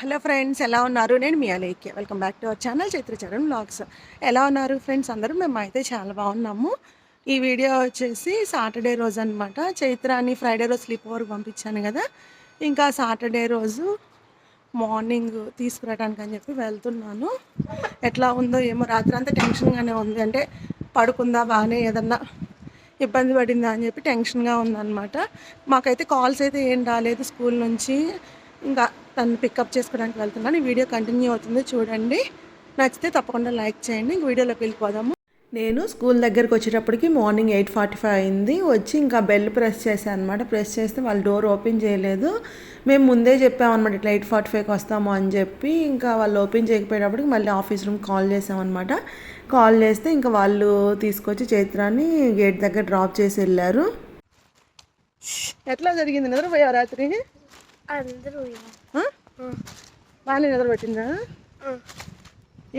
Hello friends ఎలా ఉన్నారు? నేను మీ Alekhya. Welcome back to our channel Chaitracharan blogs ఎలా ఉన్నారు ఫ్రెండ్స్? అందరూ మేమైతే చాలా బాగున్నాము. ఈ వీడియో వచ్చేసి సాటర్డే రోజు అనమాట చైత్రాన్ని ఫ్రైడే రోజు స్లీప్ ఓవర్ పంపించాను కదా. ఇంకా సాటర్డే రోజు మార్నింగ్ తీసుకురావడానికి అని చెప్పి వెళ్తున్నాను. ఎట్లా ఉందో ఏమో రాత్రి అంతా టెన్షన్గానే ఉంది. అంటే పడుకుందా బాగానే ఏదన్నా ఇబ్బంది పడిందా అని చెప్పి టెన్షన్గా ఉందన్నమాట. మాకైతే కాల్స్ అయితే ఏం రాలేదు స్కూల్ నుంచి. ఇంకా తను పికప్ చేసుకోవడానికి వెళ్తున్నాను. ఈ వీడియో కంటిన్యూ అవుతుంది. చూడండి. నచ్చితే తప్పకుండా లైక్ చేయండి. ఇంక వీడియోలోకి వెళ్ళిపోదాము. నేను స్కూల్ దగ్గరికి వచ్చేటప్పటికి మార్నింగ్ ఎయిట్ ఫార్టీ ఫైవ్ అయింది. వచ్చి ఇంకా బెల్ ప్రెస్ చేశాను అనమాట ప్రెస్ చేస్తే వాళ్ళు డోర్ ఓపెన్ చేయలేదు. మేము ముందే చెప్పామన్నమాట ఇట్లా ఎయిట్ ఫార్టీ ఫైవ్కి వస్తాము అని చెప్పి. ఇంకా వాళ్ళు ఓపెన్ చేయకపోయేటప్పటికి మళ్ళీ ఆఫీస్ రూమ్ కాల్ చేసామన్నమాట కాల్ చేస్తే ఇంకా వాళ్ళు తీసుకొచ్చి చైత్రాన్ని గేట్ దగ్గర డ్రాప్ చేసి వెళ్ళారు. ఎట్లా జరిగింది నిద్రపోయా రాత్రి? అందరూ? బాగానే నిద్రపెట్టిందా?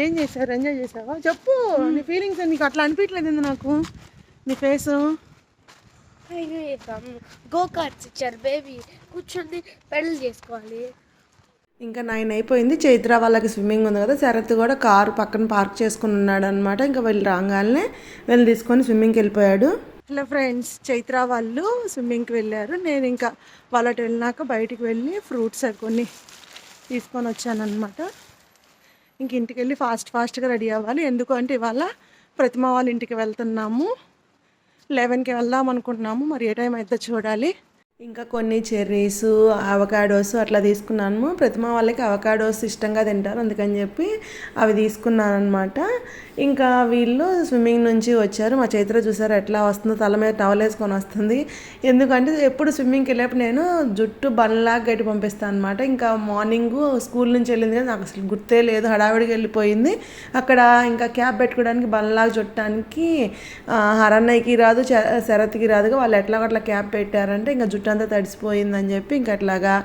ఏం చేశారు? ఎంజాయ్ చేసావా చెప్పు నీ ఫీలింగ్స్ నీకు అట్లా అనిపించలేదు నాకు? నీ ఫేస్ గో కార్ట్స్ ఇచ్చారు బేబీ కూర్చొని పెళ్ళి చేసుకోవాలి. ఇంకా నైన్ అయిపోయింది. చైత్ర వాళ్ళకి స్విమ్మింగ్ ఉంది కదా శరత్ కూడా కారు పక్కన పార్క్ చేసుకుని ఉన్నాడు అనమాట ఇంకా వెళ్ళి రాగానే వెళ్ళి తీసుకొని స్విమ్మింగ్కి వెళ్ళిపోయాడు. హలో ఫ్రెండ్స్ చైత్ర వాళ్ళు స్విమ్మింగ్కి వెళ్ళారు. నేను ఇంకా వాళ్ళకి వెళ్ళినాక బయటికి వెళ్ళి ఫ్రూట్స్ అవి కొన్ని తీసుకొని వచ్చానమాట ఇంక ఇంటికి వెళ్ళి ఫాస్ట్ ఫాస్ట్గా రెడీ అవ్వాలి. ఎందుకంటే ఇవాళ ప్రతిమ వాళ్ళ ఇంటికి వెళ్తున్నాము. లెవెన్కి వెళ్దాం అనుకుంటున్నాము. మరి ఏ టైం అయితే చూడాలి. ఇంకా కొన్ని చెర్రీస్ అవకాడోస్ అట్లా తీసుకున్నాను. ప్రతిమ వాళ్ళకి అవకాడోస్ ఇష్టంగా తింటారు. అందుకని చెప్పి అవి తీసుకున్నాను అనమాట ఇంకా వీళ్ళు స్విమ్మింగ్ నుంచి వచ్చారు. మా చైత్ర చూసారు ఎట్లా వస్తుందో తల మీద టవల్ వేసుకొని వస్తుంది. ఎందుకంటే ఎప్పుడు స్విమ్మింగ్కి వెళ్ళేప్పుడు నేను జుట్టు బండ్లాగా గట్టి పంపిస్తాను అనమాట ఇంకా మార్నింగ్ స్కూల్ నుంచి వెళ్ళింది కానీ నాకు అసలు గుర్తే లేదు. హడావిడికి వెళ్ళిపోయింది. అక్కడ ఇంకా క్యాబ్ పెట్టుకోవడానికి బండ్లాగా చుట్టడానికి ఆ, హరన్నయ్యకి రాదు శరత్కి రాదుగా వాళ్ళు ఎట్లా అట్లా క్యాబ్ పెట్టారంటే ఇంకా జుట్టు అంతా తడిసిపోయిందని చెప్పి ఇంకా అట్లాగా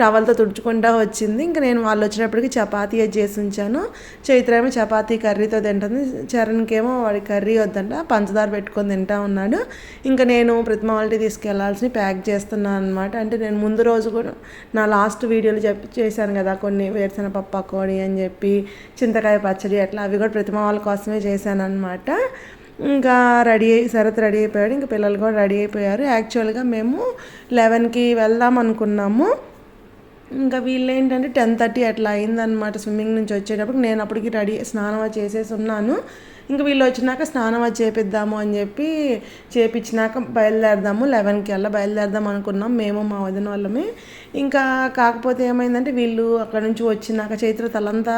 టవల్తో తుడుచుకుంటా వచ్చింది. ఇంకా నేను వాళ్ళు వచ్చినప్పటికి చపాతీ చేసి ఉంచాను. చైత్ర ఏమో చపాతీ కర్రీతో తింటుంది. చరణ్కి చరణ్కేమో వాడి కర్రీ వద్దంట పంచదార పెట్టుకొని తింటా ఉన్నాడు. ఇంకా నేను ప్రతిమ వాళ్ళకి తీసుకెళ్ళాల్సి ప్యాక్ చేస్తున్నాను అనమాట అంటే నేను ముందు రోజు కూడా నా లాస్ట్ వీడియోలు చెప్పి చేశాను కదా కొన్ని వేరుశెనగ పప్పు అని చెప్పి చింతకాయ పచ్చడి అట్లా అవి కూడా ప్రతిమ వాళ్ళ కోసమే చేశాను అనమాట ఇంకా రెడీ అయ్యి శరత్ రెడీ అయిపోయాడు. ఇంకా పిల్లలు కూడా రెడీ అయిపోయారు. యాక్చువల్గా మేము లెవెన్కి వెళ్దాం అనుకున్నాము. ఇంకా వీళ్ళు ఏంటంటే టెన్ థర్టీ అట్లా అయిందనమాట స్విమ్మింగ్ నుంచి వచ్చేటప్పుడు. నేను అప్పటికి రెడీ స్నానం చేసేసి ఉన్నాను. ఇంకా వీళ్ళు వచ్చినాక స్నానం అది చేపిద్దాము అని చెప్పి చేపించినాక బయలుదేరదాము. లెవెన్కి అలా బయలుదేరదాం అనుకున్నాం. మేము మా వదిన వాళ్ళమే. ఇంకా కాకపోతే ఏమైందంటే వీళ్ళు అక్కడ నుంచి వచ్చినాక చైత్ర తలంతా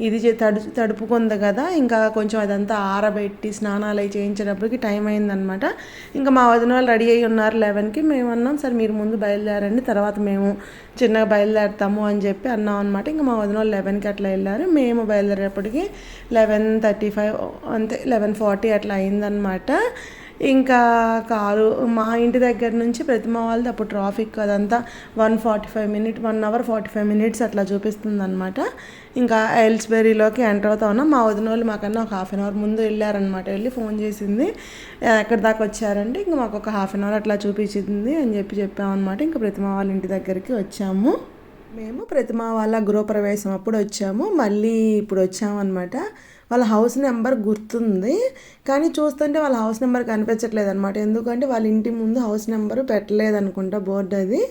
ఇది చే- తడు తడుపుకుంది కదా. ఇంకా కొంచెం అదంతా ఆరబెట్టి స్నానాలు అవి చేయించేటప్పటికి టైం అయిందనమాట ఇంకా మా వదిన వాళ్ళు రెడీ అయ్యి ఉన్నారు లెవెన్కి. మేము అన్నాం సరే మీరు ముందు బయలుదేరండి తర్వాత మేము చిన్నగా బయలుదేరుతాము అని చెప్పి అన్నాం అనమాట ఇంకా మా వదిన వాళ్ళు లెవెన్కి అట్లా వెళ్ళారు. మేము బయలుదేరేటప్పటికి లెవెన్ థర్టీ ఫైవ్ అంతే లెవెన్ ఫార్టీ అట్లా అయిందనమాట ఇంకా కారు మా ఇంటి దగ్గర నుంచి ప్రతిమ వాళ్ళది అప్పుడు ట్రాఫిక్ అదంతా one forty five minute one hour forty five minutes అట్లా చూపిస్తుంది అనమాట ఇంకా ఎల్స్బెరీలోకి ఎంటర్ అవుతా ఉన్నాం. మా వదిన వాళ్ళు మాకన్నా ఒక హాఫ్ అన్ అవర్ ముందు వెళ్ళారనమాట వెళ్ళి ఫోన్ చేసింది. ఎక్కడి దాకా వచ్చారంటే ఇంకా మాకు ఒక హాఫ్ అన్ అవర్ అట్లా చూపించింది అని చెప్పి చెప్పామన్నమాట. ఇంకా ప్రతిమ వాళ్ళ ఇంటి దగ్గరికి వచ్చాము. మేము ప్రతిమ వాళ్ళ గృహప్రవేశం అప్పుడు వచ్చాము. మళ్ళీ ఇప్పుడు వచ్చామన్నమాట. వాళ్ళ హౌస్ నెంబర్ గుర్తుంది కానీ చూస్తుంటే వాళ్ళ హౌస్ నెంబర్ కనిపించట్లేదు అనమాట ఎందుకంటే వాళ్ళ ఇంటి ముందు హౌస్ నెంబర్ పెట్టలేదు అనుకుంటా బోర్డు అది.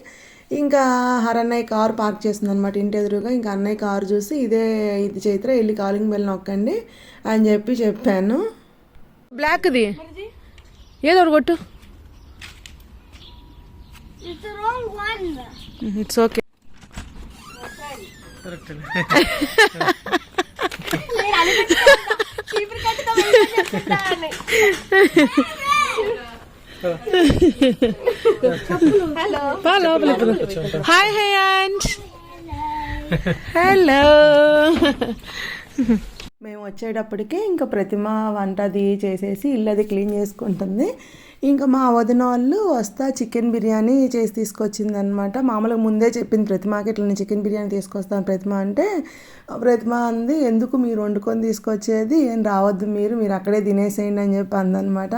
ఇంకా హరన్నయ్య కారు పార్క్ చేస్తుంది అనమాట ఇంటి ఎదురుగా. ఇంకా అన్నయ్య కారు చూసి ఇదే ఇది చైత్ర వెళ్ళి కాలింగ్ బెల్ నొక్కండి అని చెప్పి చెప్పాను. బ్లాక్ది? ఏదో ఒకటి కొట్టు. It's wrong one it's okay hi hi and hello మేము వచ్చేటప్పటికి ఇంకా ప్రతిమ వంట అది చేసేసి ఇల్లు అది క్లీన్ చేసుకుంటుంది. ఇంకా మా వదిన వాళ్ళు వస్తా చికెన్ బిర్యానీ చేసి తీసుకొచ్చిందనమాట మామూలుగా ముందే చెప్పింది ప్రతిమాకి ఇట్లా నేను చికెన్ బిర్యానీ తీసుకొస్తాను ప్రతిమ అంటే ప్రతిమ అంది ఎందుకు మీరు వండుకొని తీసుకొచ్చేది? ఏం రావద్దు మీరు మీరు అక్కడే తినేసేయండి అని చెప్పి అందనమాట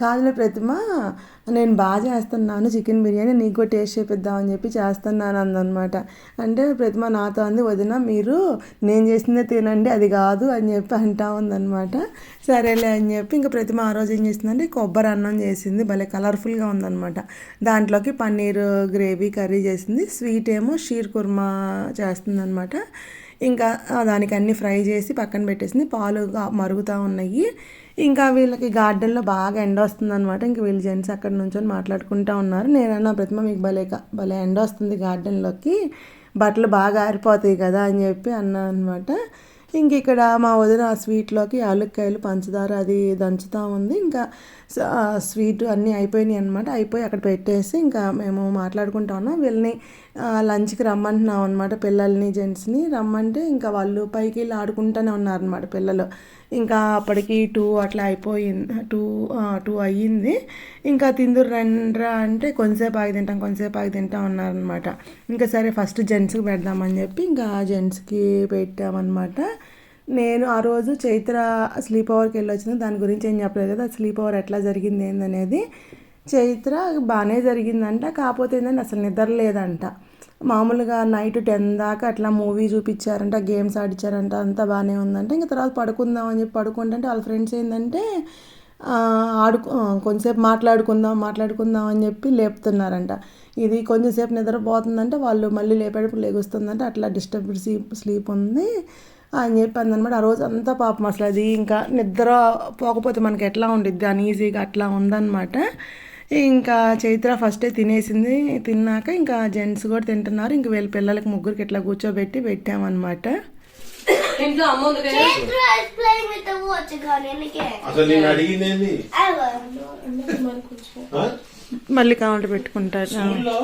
కాదులే ప్రతిమ నేను బాగా చేస్తున్నాను చికెన్ బిర్యానీ నీకు కూడా టేస్ట్ చేపిద్దామని చెప్పి చేస్తున్నాను అందనమాట అంటే ప్రతిమ నాతో అంది వదిన మీరు నేను చేసిందే తినండి అది కాదు అని చెప్పి అంటా ఉందన్నమాట. సరేలే అని చెప్పి ఇంకా ప్రతిమ ఆ రోజు ఏం చేసిందంటే కొబ్బరి అన్నం చేసింది భలే కలర్ఫుల్గా ఉందన్నమాట. దాంట్లోకి పన్నీర్ గ్రేవీ కర్రీ చేసింది స్వీట్ ఏమో షీర్ కుర్మా చేస్తుందన్నమాట. ఇంకా దానికి అన్ని ఫ్రై చేసి పక్కన పెట్టేసింది పాలు మరుగుతూ ఉన్నాయి. ఇంకా వీళ్ళకి గార్డెన్లో బాగా ఎండ వస్తుంది అనమాట ఇంక వీళ్ళు జెంట్స్ అక్కడ నుంచొని మాట్లాడుకుంటూ ఉన్నారు. నేనన్నా ప్రతిమ మీకు భలే భలే ఎండ వస్తుంది గార్డెన్లోకి. బట్టలు బాగా ఆరిపోతాయి కదా అని చెప్పి అన్నా అనమాట ఇంక ఇక్కడ మా వదిన ఆ స్వీట్లోకి ఆలుక్కాయలు పంచదార అది దంచుతూ ఉంది. ఇంకా స్వీట్ అన్నీ అయిపోయినాయి అనమాట అయిపోయి అక్కడ పెట్టేసి ఇంకా మేము మాట్లాడుకుంటా ఉన్నాం. వీళ్ళని లంచ్కి రమ్మంటున్నాం అనమాట పిల్లల్ని జెంట్స్ని. రమ్మంటే ఇంకా వాళ్ళు పైకి వెళ్ళి ఆడుకుంటూనే ఉన్నారనమాట పిల్లలు. ఇంకా అప్పటికి టూ అట్లా అయిపోయింది టూ టూ అయ్యింది. ఇంకా తిందురు రండ్రా అంటే కొంతసేపు ఆగి తింటాం కొంతసేపు ఆగి తింటాం ఉన్నారనమాట ఇంకా సరే ఫస్ట్ జెంట్స్కి పెడదామని చెప్పి ఇంకా జెంట్స్కి పెట్టామన్నమాట. నేను ఆ రోజు చైత్ర స్లీప్ ఓవర్కి వెళ్ళి వచ్చింది దాని గురించి ఏం చెప్పలేదు కదా స్లీప్ ఓవర్ ఎట్లా జరిగింది ఏందనేది. చైత్ర బాగానే జరిగిందంట కాకపోతే ఏంటంటే అసలు నిద్ర లేదంట. మామూలుగా నైట్ టెన్ దాకా అట్లా మూవీ చూపించారంట గేమ్స్ ఆడిచ్చారంట అంతా బాగానే ఉందంట. ఇంకా తర్వాత పడుకుందాం అని చెప్పి పడుకుంటే వాళ్ళ ఫ్రెండ్స్ ఏంటంటే ఆడుకు కొంచెంసేపు మాట్లాడుకుందాం మాట్లాడుకుందాం అని చెప్పి లేపుతున్నారంట. ఇది కొంచెంసేపు నిద్రపోతుందంటే వాళ్ళు మళ్ళీ లేపేటప్పుడు లేగుస్తుందంటే అట్లా డిస్టర్బ్ స్లీప్ స్లీప్ ఉంది. అని చెప్పి అందనమాట ఆ రోజు అంతా పాపం అసలు అది ఇంకా నిద్ర పోకపోతే మనకి ఎట్లా ఉండిద్ది? అన్ఈజీగా అట్లా ఉందన్నమాట. ఇంకా చైత్ర ఫస్టే తినేసింది. తిన్నాక ఇంకా జెంట్స్ కూడా తింటున్నారు. ఇంక వీళ్ళ పిల్లలకి ముగ్గురికి ఇట్లా కూర్చోబెట్టి పెట్టామన్నమాట. ఇంట్లో అమ్మ? మళ్ళీ కౌంటర్ పెట్టుకుంటారు. స్కూల్లో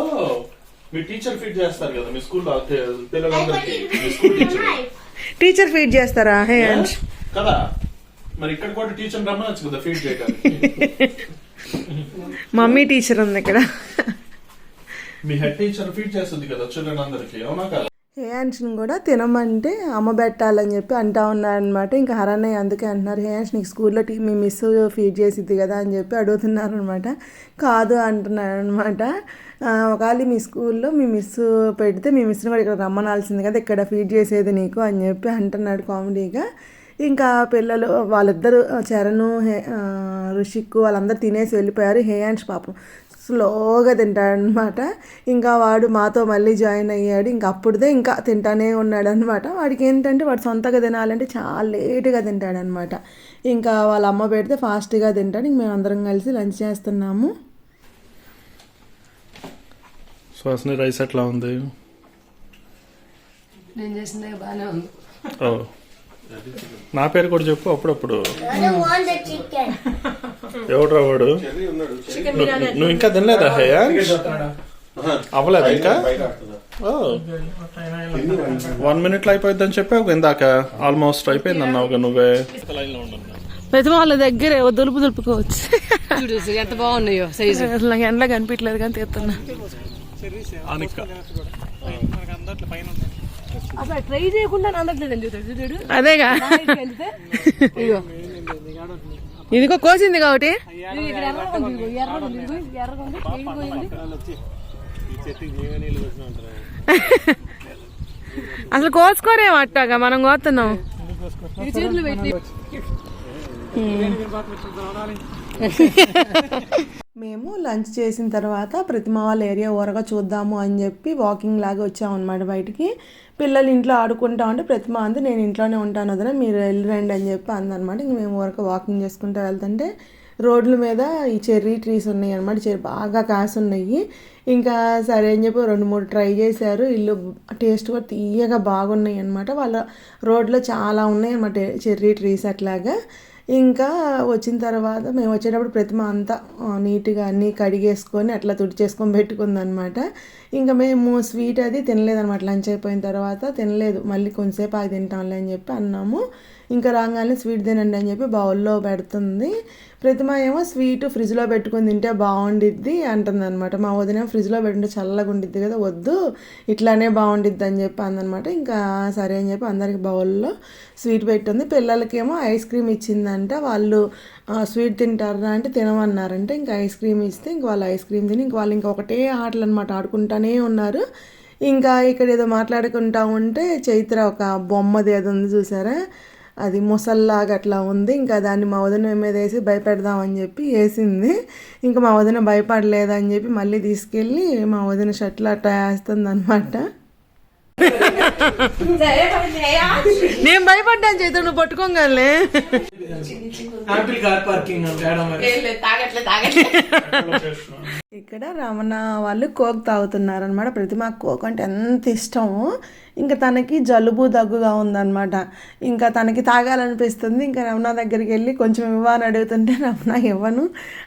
మీ టీచర్ ఫీడ్ చేస్తారు కదా? మీ స్కూల్లో పిల్లలందరికీ. మీ స్కూల్ టీచర్. టీచర్ ఫీడ్ చేస్తారా? హే అంష్ కదా. మరి ఇక్కడ కూడా టీచర్ రమ్మనొచ్చు కదా ఫీడ్ చేయడానికి. మమ్మీ టీచర్ ఉంది ఇక్కడ. మీ హెడ్ టీచర్ ఫీడ్ చేస్తుంది కదా చిల్డ్రన్ అందరికి. అవునా కదా? హే అంష్ని కూడా తినమంటే అమ్మ పెట్టాలని చెప్పి అంటా ఉన్నారనమాట ఇంకా హరన్నయ్య అందుకే అంటున్నారు హే అంష్ నీకు స్కూల్లో టీ మీ మిస్ ఫీడ్ చేసిద్ది కదా అని చెప్పి అడుగుతున్నారు అనమాట కాదు అంటున్నారు అనమాట ఒకవేళ మీ స్కూల్లో మీ మిస్ పెడితే మీ మిస్ని కూడా ఇక్కడ రమ్మనాల్సింది కదా ఇక్కడ ఫీడ్ చేసేది నీకు అని చెప్పి అంటున్నాడు కామెడీగా. ఇంకా పిల్లలు వాళ్ళిద్దరు చరణ్ హే రుషిక్ వాళ్ళందరూ తినేసి వెళ్ళిపోయారు. హే హేయాంష్ పాపం స్లోగా తింటాడనమాట ఇంకా వాడు మాతో మళ్ళీ జాయిన్ అయ్యాడు. ఇంకా అప్పుడుదే ఇంకా తింటానే ఉన్నాడు అనమాట వాడికి ఏంటంటే వాడు సొంతగా తినాలంటే చాలా లేటుగా తింటాడనమాట ఇంకా వాళ్ళ అమ్మ పెడితే ఫాస్ట్గా తింటాడు. ఇంక మేము అందరం కలిసి లంచ్ చేస్తున్నాము. రైస్ ఎట్లా ఉంది? నేను చేసిందే బాగానే ఉంది. నా పేరు కూడా చెప్పు అప్పుడప్పుడు. ఎవడ్రా వాడు? నువ్వు- ఇంకా తినలేదా హేయా అవ్వలేదు ఇంకా? ఓ. వన్ మినిట్లో అయిపోయిందని చెప్పావు ఇందాక ఆల్మోస్ట్ అయిపోయింది అన్నావుగా నువ్వే. ప్రతి వాళ్ళ దగ్గర దులుపు దులుపుకోవచ్చు. చూడు ఎంత బాగున్నాయో సైజు ఎండలో కనిపించలేదు కానీ తీస్తున్నా. అసలు ట్రై చేయకుండా అందట్లేదని చూస్తాడు చూడు అదేగా? ఇదిగో. కోసింది కాబట్టి. అసలు కోసుకోరేమో అట్టాగా మనం కోతున్నాం ఇది చేతులు పెట్టి. మేము లంచ్ చేసిన తర్వాత ప్రతిమ వాళ్ళ ఏరియా ఊరగా చూద్దాము అని చెప్పి వాకింగ్ లాగా వచ్చామన్నమాట బయటికి. పిల్లలు ఇంట్లో ఆడుకుంటా ఉంటే ప్రతిమ అంది నేను ఇంట్లోనే ఉంటాను వదిన మీరు వెళ్ళిరండి అని చెప్పి అందనమాట ఇంక మేము ఊరక వాకింగ్ చేసుకుంటూ వెళ్తుంటే రోడ్ల మీద ఈ చెర్రీ ట్రీస్ ఉన్నాయి అనమాట చెర్రీ బాగా కాసున్నాయి ఇంకా సరే అని చెప్పి రెండు మూడు ట్రై చేశారు. ఇల్లు టేస్ట్ కూడా తీయగా బాగున్నాయి అనమాట వాళ్ళ రోడ్లో చాలా ఉన్నాయి అనమాట చెర్రీ ట్రీస్ అట్లాగా. ఇంకా వచ్చిన తర్వాత మేము వచ్చేటప్పుడు ప్రతిమ అంతా నీట్గా అన్నీ కడిగేసుకొని అట్లా తుడిచేసుకొని పెట్టుకుందనమాట. ఇంకా మేము స్వీట్ అది తినలేదనమాట. లంచ్ అయిపోయిన తర్వాత తినలేదు. మళ్ళీ కొంచెంసేపు ఆగి తింటాంలే అని చెప్పి అన్నాము. ఇంకా రాగానే స్వీట్ తినండి అని చెప్పి బౌల్లో పెడుతుంది. ప్రతిమ ఏమో స్వీట్ ఫ్రిడ్జ్లో పెట్టుకొని తింటే బాగుండిద్ది అంటుంది అనమాట మా వదిన ఫ్రిడ్జ్లో పెట్టుంటే చల్లగా ఉండిద్ది కదా వద్దు ఇట్లానే బాగుండిద్ది అని చెప్పి అందనమాట. ఇంకా సరే అని చెప్పి అందరికి బౌల్లో స్వీట్ పెట్టింది. పిల్లలకేమో ఐస్ క్రీమ్ ఇచ్చిందంట. వాళ్ళు స్వీట్ తింటారా అంటే తినమన్నారంటే. ఇంకా ఐస్ క్రీమ్ ఇస్తే ఇంక వాళ్ళు ఐస్ క్రీమ్ తిని ఇంక వాళ్ళు ఇంకా ఒకటే ఆటలు అనమాట ఆడుకుంటానే ఉన్నారు. ఇంకా ఇక్కడ ఏదో మాట్లాడుకుంటా ఉంటే చైత్ర ఒక బొమ్మది ఏదో ఉంది చూసారా? అది ముసల్లాగా అట్లా ఉంది. ఇంకా దాన్ని మా వదిన మీద వేసి భయపెడదామని చెప్పి వేసింది. ఇంకా మా వదిన భయపడలేదని చెప్పి మళ్ళీ తీసుకెళ్ళి మా వదిన షర్ట్లు అట్లా వేస్తుంది అనమాట నేను భయపడ్డాను చైత్ర నువ్వు పట్టుకోగలే ఇక్కడ రమణ వాళ్ళు కోక్ తాగుతున్నారు అనమాట ప్రతిమ కోక్ అంటే ఎంత ఇష్టమో ఇంకా తనకి జలుబు దగ్గుగా ఉందన్నమాట. ఇంకా తనకి తాగాలనిపిస్తుంది. ఇంకా రమణ దగ్గరికి వెళ్ళి కొంచెం ఇవ్వని అడుగుతుంటే రమణ ఇవ్వను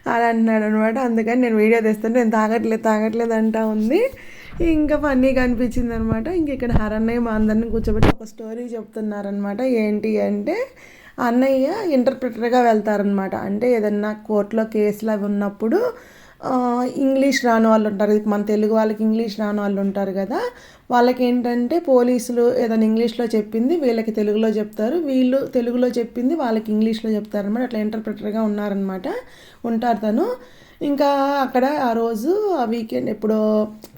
అని అంటున్నాడు అనమాట అందుకని నేను వీడియో తీస్తుంటే నేను తాగట్లేదు తాగట్లేదు అంటా ఉంది. ఇంకా ఫన్నీగా అనిపించింది అనమాట ఇంక ఇక్కడ హరన్నయ్య మా అందరిని కూర్చోబెట్టి ఒక స్టోరీ చెప్తున్నారనమాట. ఏంటి అంటే అన్నయ్య ఇంటర్ప్రిటర్గా వెళ్తారనమాట. అంటే ఏదన్నా కోర్టులో కేసులు అవి ఉన్నప్పుడు ఇంగ్లీష్ రాని వాళ్ళు ఉంటారు. మన తెలుగు వాళ్ళకి ఇంగ్లీష్ రాని వాళ్ళు ఉంటారు కదా. వాళ్ళకి ఏంటంటే పోలీసులు ఏదైనా ఇంగ్లీష్లో చెప్పింది వీళ్ళకి తెలుగులో చెప్తారు. వీళ్ళు తెలుగులో చెప్పింది వాళ్ళకి ఇంగ్లీష్లో చెప్తారు అనమాట అట్లా ఇంటర్ప్రిటర్గా ఉన్నారనమాట. ఉంటారు తను. ఇంకా అక్కడ ఆ రోజు ఆ వీకెండ్ ఇప్పుడు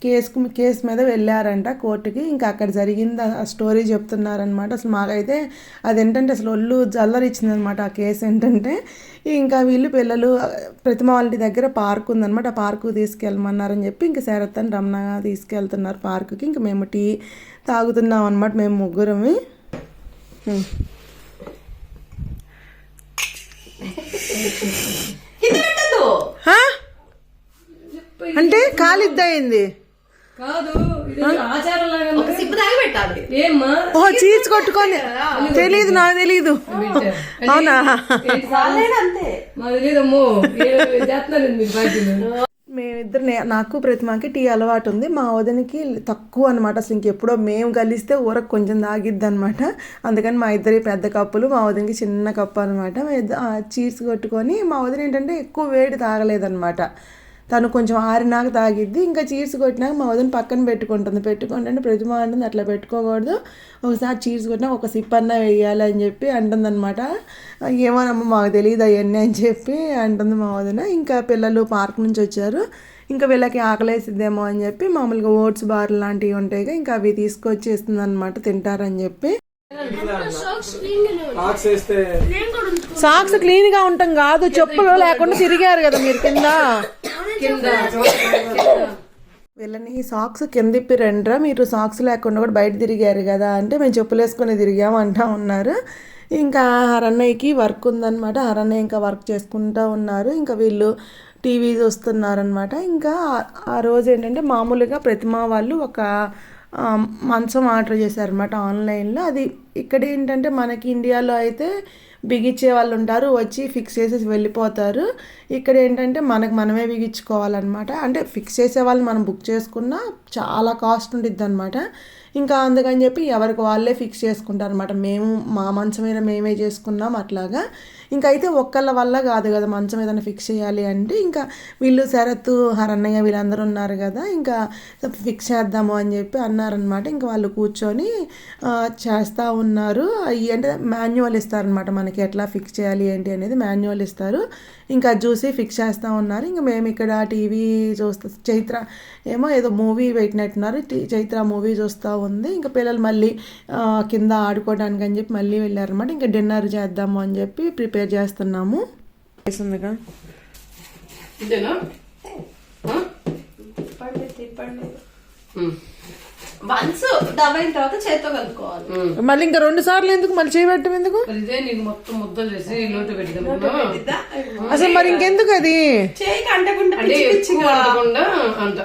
కేసుకు కేసు మీద వెళ్ళారంట కోర్టుకి. ఇంకా అక్కడ జరిగింది ఆ స్టోరీ చెప్తున్నారనమాట అసలు మాకైతే అదేంటంటే అసలు ఒళ్ళు జల్లరిచ్చిందనమాట ఆ కేసు ఏంటంటే ఇంకా వీళ్ళు పిల్లలు ప్రతిమ వాళ్ళ దగ్గర పార్క్ ఉందన్నమాట. ఆ పార్కు తీసుకెళ్ళమన్నారని చెప్పి ఇంకా శరత్ అని రమణ తీసుకెళ్తున్నారు పార్కుకి ఇంకా మేము టీ తాగుతున్నాం అనమాట మేము ముగ్గురమి హ్మ్. అంటే కాలిద్దయింది. కాదు చీజ్ కొట్టుకొని. తెలీదు నాకు తెలీదు. అవునా? మేమిద్దరు నాకు ప్రతిమాకి టీ అలవాటు ఉంది. మా వదినకి తక్కువ అనమాట అసలు ఇంకెప్పుడో మేము కలిస్తే ఊరకు కొంచెం తాగిద్ది అనమాట అందుకని మా ఇద్దరి పెద్ద కప్పులు మా వదినకి చిన్న కప్పు అనమాట చీర్స్ కొట్టుకొని మా వదిన ఏంటంటే ఎక్కువ వేడి తాగలేదన్నమాట. తను కొంచెం ఆరినాక తాగిద్ది. ఇంకా చీర్స్ కొట్టినాక మా వదిన పక్కన పెట్టుకుంటుంది. పెట్టుకుంటే ప్రతిమ అంటుంది అట్లా పెట్టుకోకూడదు. ఒకసారి చీర్స్ కొట్టినా ఒక సిప్ అన్న వేయాలి అని చెప్పి అంటుందన్నమాట. ఏమోనమ్మా మాకు తెలియదు అవన్నీ అని చెప్పి అంటుంది మా వదిన. ఇంకా పిల్లలు పార్క్ నుంచి వచ్చారు. ఇంకా వీళ్ళకి ఆకలేసిద్దేమో అని చెప్పి మామూలుగా ఓట్స్ బార్ లాంటివి ఉంటాయి ఇంకా అవి తీసుకొచ్చి ఇస్తుంది అనమాట తింటారని చెప్పి సాక్స్ క్లీన్గా ఉంటాం కాదు. చెప్పులు లేకుండా తిరిగారు కదా మీరు కింద. వీళ్ళని సాక్స్ కిందిప్పి రండ్రా మీరు సాక్స్ లేకుండా కూడా బయట తిరిగారు కదా అంటే మేము చెప్పులు వేసుకొని తిరిగాము అంటా ఉన్నారు. ఇంకా హరన్నయ్యకి వర్క్ ఉందన్నమాట. హరన్నయ్య ఇంకా వర్క్ చేసుకుంటూ ఉన్నారు. ఇంకా వీళ్ళు టీవీ చూస్తున్నారనమాట ఇంకా ఆ- రోజు ఏంటంటే మామూలుగా ప్రతిమా వాళ్ళు ఒక మంచం ఆర్డర్ చేశారనమాట ఆన్లైన్లో. అది ఇక్కడ ఏంటంటే మనకి ఇండియాలో అయితే బిగించే వాళ్ళు ఉంటారు వచ్చి ఫిక్స్ చేసేసి వెళ్ళిపోతారు. ఇక్కడ ఏంటంటే మనకు మనమే బిగించుకోవాలన్నమాట అంటే ఫిక్స్ చేసే వాళ్ళు మనం బుక్ చేసుకున్నా చాలా కాస్ట్ ఉంటుంది అనమాట ఇంకా అందుకని చెప్పి ఎవరికి వాళ్ళే ఫిక్స్ చేసుకుంటారు అనమాట మేము మా మంచం మీద మేమే చేసుకున్నాం అట్లాగా. ఇంకా అయితే ఒక్కళ్ళ వల్ల కాదు కదా మంచం ఏదైనా ఫిక్స్ చేయాలి అంటే ఇంకా వీళ్ళు శరత్ హరన్నయ్య వీళ్ళందరూ ఉన్నారు కదా ఇంకా ఫిక్స్ చేద్దాము అని చెప్పి అన్నారనమాట ఇంకా వాళ్ళు కూర్చొని చేస్తూ ఉన్నారు. అవి అంటే మాన్యువల్ ఇస్తారనమాట మనకి ఎట్లా ఫిక్స్ చేయాలి ఏంటి అనేది మాన్యువల్ ఇస్తారు. ఇంకా అది చూసి ఫిక్స్ చేస్తూ ఉన్నారు. ఇంకా మేము ఇక్కడ టీవీ చూస్తా చైత్ర ఏమో ఏదో మూవీ పెట్టినట్టున్నారు. చైత్ర మూవీ చూస్తూ ఉంది. ఇంకా పిల్లలు మళ్ళీ కింద ఆడుకోవడానికి అని చెప్పి మళ్ళీ వెళ్ళారనమాట ఇంకా డిన్నర్ చేద్దాము అని చెప్పి ప్రిపేర్ చేస్తున్నాము. వేసిందిగా ఇదేనా? తిప్పండి తిప్పండి వన్స్ దవ్వైన తర్వాత చేత్తో కలుపుకోవాలి. మళ్ళీ ఇంకా రెండు సార్లు ఎందుకు? మళ్ళీ చేయబెట్టం ఎందుకు? ఇదే నీకు మొత్తం ముద్దలు చేసి లోటు అసలు మరి ఇంకెందుకు అది? చేయికి అంటకుండా అంటే ఎక్కువ అంటకుండా అంట.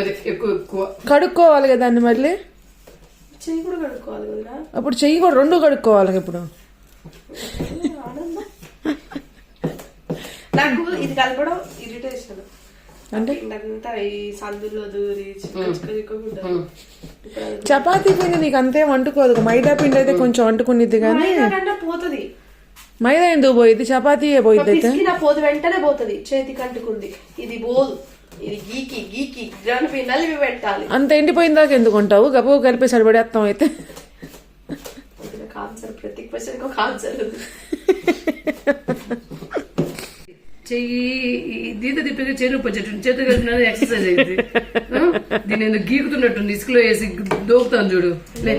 అది ఎక్కువ ఎక్కువ. కడుక్కోవాలి కదా దాన్ని మళ్ళీ? చేయి కూడా కడుక్కోవాలి కదా. అప్పుడు చెయ్యి కూడా రెండు కడుక్కోవాలి ఇప్పుడు. నాకు ఇది కలపడం ఇరిటేషన్ అంటే? చపాతీ పిండి నీకు అంతేం అంటుకోదు. మైదా పిండి అయితే కొంచెం అంటుకునిద్ది కానీ పోతుంది. మైదా ఎందుకు పోయిద్ది? చపాతీయే పోయిద్ది అయితే? పోదు వెంటనే పోతుంది. చేతికి అంటుకుంది. ఇది పోదు ఇది గీకి గీకి. గ్రాండ్ పిండాలి ఇవి పెట్టాలి. అంత ఎండిపోయిన దాకా ఎందుకు ఉంటావు? గబు కలిపి సరిపడేస్తాం అయితే. ప్రతి క్వశ్చన్ ఒక ఆన్సర్ చెయ్యి దీంతో తిప్పగా వచ్చేటట్టు చేతి కలిపిన ఎక్సర్సైజ్ అయింది. దీన్ని ఎందుకు గీకుతున్నట్టుంది ఇసుకలో వేసి దోపుతాను చూడు. నేను.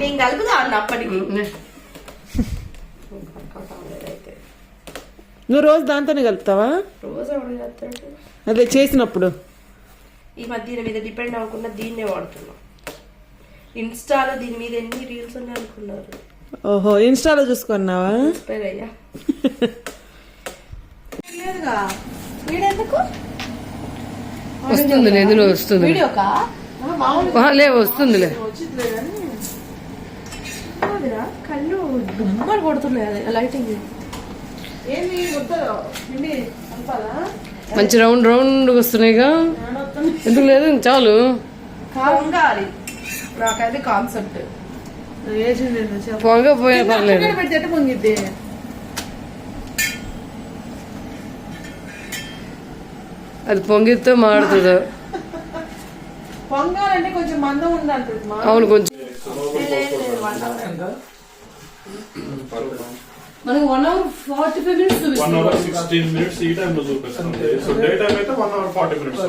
నువ్వు రోజు దాంతోనే కలుపుతావా? అదే చేసినప్పుడు. ఈ మధ్య దీని మీద డిపెండ్ అవ్వకుండా దీన్నే వాడుతున్నాం. ఇన్స్టాలో దీని మీద ఎన్ని రీల్స్ ఉన్నాయి అనుకున్నారు? ఓహో ఇన్స్టాలో చూసుకున్నావా? అయ్యా వస్తుంది ఎందులో వస్తుంది వీడియోకా? లే వస్తుందిలే. కళ్ళు దుమ్మలు కొడుతున్నాయి లైటింగ్. మంచి రౌండ్ రౌండ్ వస్తున్నాయిగా. ఎందుకు లేదు? చాలు. పొంగాలి నాకైతే కాన్సెప్ట్. పొంగ పోయిన పర్లేదు పెడితే ఎట్ట పొంగిద్ది అది పొంగితో మాడుతుంది పొంగాలంటే కొంచెం మందం అవును కొంచెం. మనకు one hour forty five minutes one hour sixteen minutes ఈ టైం లో చూపిస్తుంది. సో డే టైం అయితే వన్ అవర్ ఫార్టీ మినిట్స్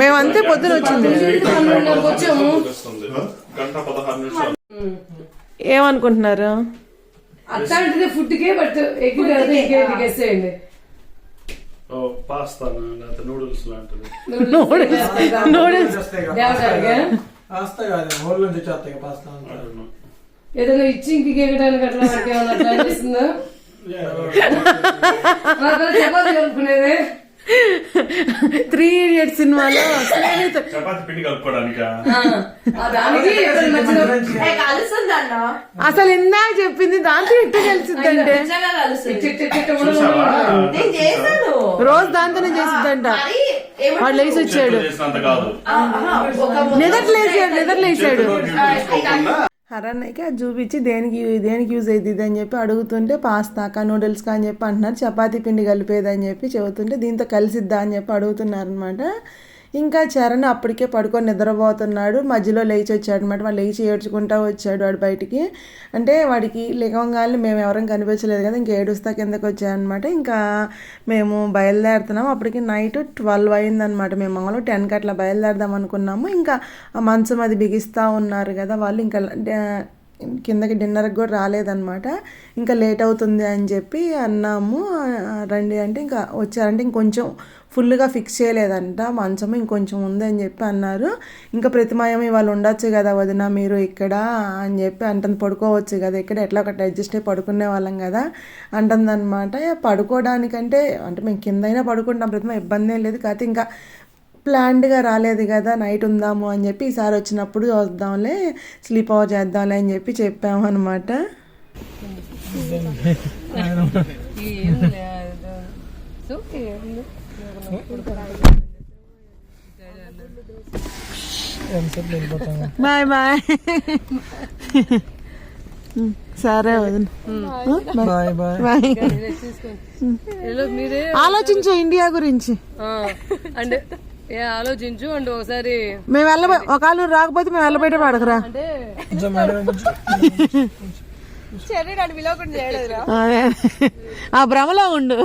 మేమంతే పొద్దున వచ్చింది. వచ్చాము. గంట పదహారు ఏమనుకుంటున్నారు? అట్లాంటిది ఫుడ్ కే బట్ ఎగ్ వేసేయండి పాస్తా లేకపోతే నూడిల్స్ లాంటిది నూడిల్స్. కదా? నుంచి వచ్చేస్తాయి పాస్తా. ఏదైనా ఇచ్చి ఇంటికి ఎగడానికి అట్లా మనకి ఏమన్నా అట్లా అనిపిస్తుందా నాకు చపాతీ కలుపుకునేది త్రీ ఇడియట్ సినిమాలో అసలు ఇందాక చెప్పింది దాంతో ఎట్ట కలిసిద్దంటే? రోజు దాంతోనే చేసిద్దంట వాడు లేచి వచ్చాడు. నిద్రలేసాడు నిద్రలేసాడు హరన్నయ్యకి అది చూపించి దేనికి దేనికి యూజ్ అవుతుంది అని చెప్పి అడుగుతుంటే పాస్తా కా నూడిల్స్ కా అని చెప్పి అంటున్నారు. చపాతీ పిండి కలిపేది అని చెప్పి చెబుతుంటే దీంతో కలిసిద్దా అని చెప్పి అడుగుతున్నారనమాట ఇంకా చరణ్ అప్పటికే పడుకొని నిద్రపోతున్నాడు. మధ్యలో లేచి వచ్చాడు అనమాట వాడు లేచి ఏడ్చుకుంటా వచ్చాడు వాడు బయటికి. అంటే వాడికి లేవంగానే మేము ఎవరం కనిపించలేదు కదా ఇంకా ఏడుస్తా కిందకి వచ్చాయన్నమాట ఇంకా మేము బయలుదేరుతున్నాం. అప్పటికి నైట్ ట్వెల్వ్ అయిందనమాట మేము మామూలు టెన్కి అట్లా బయలుదేరదాం అనుకున్నాము. ఇంకా ఆ మంచం అది బిగిస్తూ ఉన్నారు కదా వాళ్ళు. ఇంకా కిందకి డిన్నర్కి కూడా రాలేదనమాట ఇంకా లేట్ అవుతుంది అని చెప్పి అన్నాము. రండి అంటే ఇంకా వచ్చారంటే ఇంకొంచెం ఫుల్గా ఫిక్స్ చేయలేదంట. మంచం ఇంకొంచెం ఉంది అని చెప్పి అన్నారు. ఇంకా ప్రతిమాయం ఇవాళ ఉండొచ్చు కదా వదిన మీరు ఇక్కడ అని చెప్పి అంటుంది పడుకోవచ్చు కదా ఇక్కడ ఎట్లా ఒకటి అడ్జస్ట్ అయ్యి పడుకునే వాళ్ళం కదా అంటుందన్నమాట. పడుకోవడానికంటే అంటే మేము కిందైనా పడుకుంటాం ప్రతిమ ఇబ్బంది ఏం లేదు. కాకపోతే ఇంకా ప్లాన్డ్గా రాలేదు కదా నైట్ ఉందాము అని చెప్పి ఈసారి వచ్చినప్పుడు వద్దాంలే స్లీప్ ఓవర్ చేద్దాంలే అని చెప్పి చెప్పాము అనమాట బాయ్ బాయ్. సరే వదిన. బాయ్ ఆలోచించు ఇండియా గురించి. అంటే ఆలోచించు అండ్ ఒకసారి. మేము వెళ్ళబో ఒకళ్ళు రాకపోతే మేము వెళ్ళబోయే పడకరా. అదే. ఆ భ్రమలో ఉండు.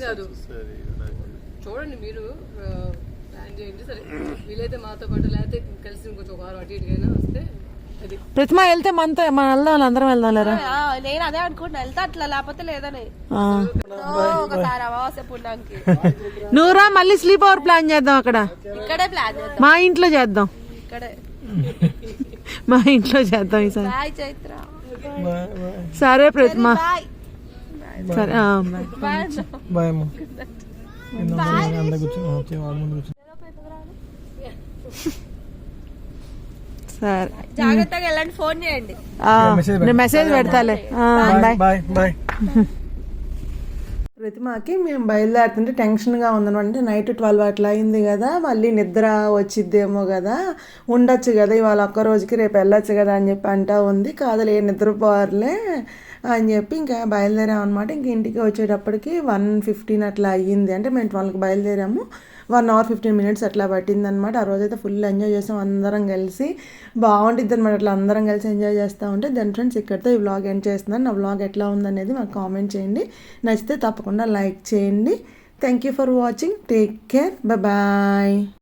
కాదు చూడండి మీరు ప్లాన్ చేయండి. సరే వీలైతే మాతో పాటు లేకపోతే కలిసి ఇంకొంచెం ఒక వారం అటు ఇటుకైనా వస్తే ప్రతిమ వెళ్తే మనతో మన వెళ్దాం అందరం వెళ్దాం లేరా నేను అదే అనుకుంటున్నా. వెళ్తా అట్లా లేకపోతే లేదని. ఒకసారి అమావాస్య పుణ్యానికి నువ్వురా మళ్ళీ స్లీప్ ఓవర్ ప్లాన్ చేద్దాం అక్కడ. ఇక్కడే ప్లాన్ చేద్దాం. మా ఇంట్లో చేద్దాం. ఇక్కడే. మా ఇంట్లో చేద్దాం ఈసారి. బాయ్ చైత్ర. Bye bye. సరే ప్రతిమ బాయ్. సరే బాయ్. బాయ్. బాయ్ అమ్మ అందరు కూర్చొని వచ్చి వాళ్ళ ముందు కూర్చొని సరే. జాగ్రత్తగా వెళ్ళండి ఫోన్ చేయండి. ఆ, నేను మెసేజ్ పెడతాలే. బాయ్ బాయ్ బాయ్ ప్రతిమకి మేము బయలుదేరుతుంటే టెన్షన్గా ఉందన్నమాట. అంటే నైట్ ట్వెల్వ్ అట్లా అయింది కదా మళ్ళీ నిద్ర వచ్చిద్దేమో కదా ఉండొచ్చు కదా ఇవాళ ఒక్క రోజుకి రేపు వెళ్ళొచ్చు కదా అని చెప్పి అంటా ఉంది. కాదులే నిద్రపోర్లే అని చెప్పి ఇంకా బయలుదేరాం అనమాట ఇంక ఇంటికి వచ్చేటప్పటికి వన్ ఫిఫ్టీన్ అట్లా అయ్యింది. అంటే మేము ట్వెల్వ్కి బయలుదేరాము. వన్ అవర్ ఫిఫ్టీన్ మినిట్స్ అట్లా పట్టిందనమాట ఆ రోజైతే ఫుల్ ఎంజాయ్ చేసాం అందరం కలిసి. బాగుంటుంది అనమాట అట్లా అందరం కలిసి ఎంజాయ్ చేస్తూ ఉంటే. దాని ఫ్రెండ్స్ ఇక్కడితో ఈ వ్లాగ్ ఎండ్ చేస్తున్నాను. నా వ్లాగ్ ఎట్లా ఉందనేది మాకు కామెంట్ చేయండి. నచ్చితే తప్పకుండా లైక్ చేయండి. Thank you for watching take care bye